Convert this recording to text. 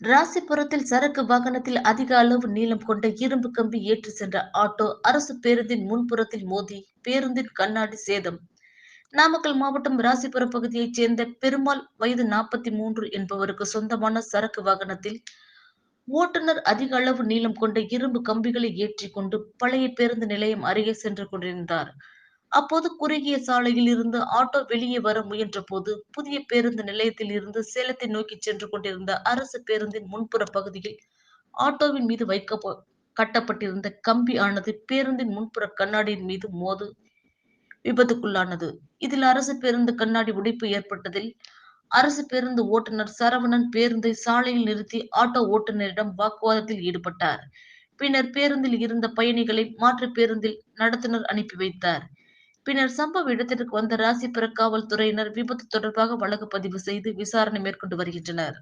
ராசிபுரத்தில் சரக்கு வாகனத்தில் அதிக அளவு நீளம் கொண்ட இரும்பு கம்பி ஏற்றி சென்ற ஆட்டோ அரசு பேருந்தின் முன்புறத்தில் மோதி பேருந்தின் கண்ணாடி சேதம். நாமக்கல் மாவட்டம் ராசிபுரம் பகுதியைச் சேர்ந்த பெருமாள் வயது நாற்பத்தி மூன்று என்பவருக்கு சொந்தமான சரக்கு வாகனத்தில் ஓட்டுநர் அதிக அளவு நீளம் கொண்ட இரும்பு கம்பிகளை ஏற்றி கொண்டு பழைய பேருந்து நிலையம் அருகே சென்று கொண்டிருந்தார். அப்போது குறுகிய சாலையில் இருந்து ஆட்டோ வெளியே வர முயன்ற போது புதிய பேருந்து நிலையத்தில் இருந்து சேலத்தை நோக்கி சென்று கொண்டிருந்த அரசு பேருந்தின் முன்புற பகுதியில் ஆட்டோவின் மீது வைக்க கட்டப்பட்டிருந்த கம்பி ஆனது பேருந்தின் முன்புற கண்ணாடியின் மீது மோது விபத்துக்குள்ளானது. இதில் அரசு பேருந்து கண்ணாடி உடைப்பு ஏற்பட்டதில் அரசு பேருந்து ஓட்டுநர் சரவணன் பேருந்தை சாலையில் நிறுத்தி ஆட்டோ ஓட்டுநரிடம் வாக்குவாதத்தில் ஈடுபட்டார். பின்னர் பேருந்தில் இருந்த பயணிகளை மாற்று பேருந்தில் நடத்துனர் அனுப்பி வைத்தார். பின்னர் சம்பவ இடத்திற்கு வந்த ராசிபுர காவல்துறையினர் விபத்து தொடர்பாக வழக்கு பதிவு செய்து விசாரணை மேற்கொண்டு வருகின்றனர்.